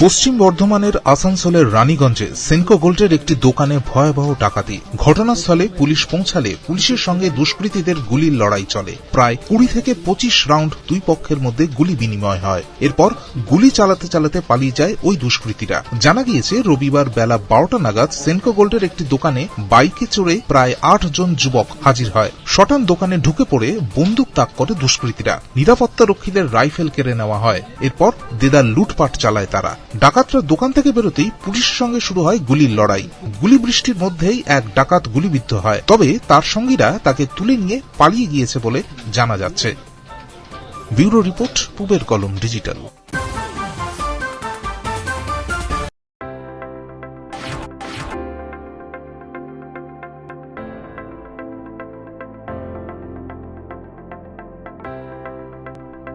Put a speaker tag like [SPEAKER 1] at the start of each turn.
[SPEAKER 1] পশ্চিম বর্ধমানের আসানসোলের রানীগঞ্জে সেনকো গোল্ডের একটি দোকানে ভয়াবহ ডাকাতি। ঘটনাস্থলে পুলিশ পৌঁছালে পুলিশের সঙ্গে দুষ্কৃতীদের গুলির লড়াই চলে। প্রায় কুড়ি থেকে পঁচিশ রাউন্ড দুই পক্ষের মধ্যে গুলি বিনিময় হয়। এরপর গুলি চালাতে চালাতে পালিয়ে যায় ওই দুষ্কৃতীরা। জানা গিয়েছে, রবিবার বেলা বারোটা নাগাদ সেনকো গোল্ডের একটি দোকানে বাইকে চড়ে প্রায় আট জন যুবক হাজির হয়। শটান দোকানে ঢুকে পড়ে বন্দুক তাক করে দুষ্কৃতীরা। নিরাপত্তা রক্ষীদের রাইফেল কেড়ে নেওয়া হয়। এরপর দেদার লুটপাট চালায় তারা। ডাকাতরা দোকান থেকে বেরোতেই পুলিশের সঙ্গে শুরু হয় গুলির লড়াই। গুলি বৃষ্টির মধ্যেই এক ডাকাত গুলিবিদ্ধ হয়। তবে তার সঙ্গীরা তাকে তুলে নিয়ে পালিয়ে গিয়েছে বলে জানা যাচ্ছে। ব্যুরো রিপোর্ট, পুবের কলম ডিজিটাল।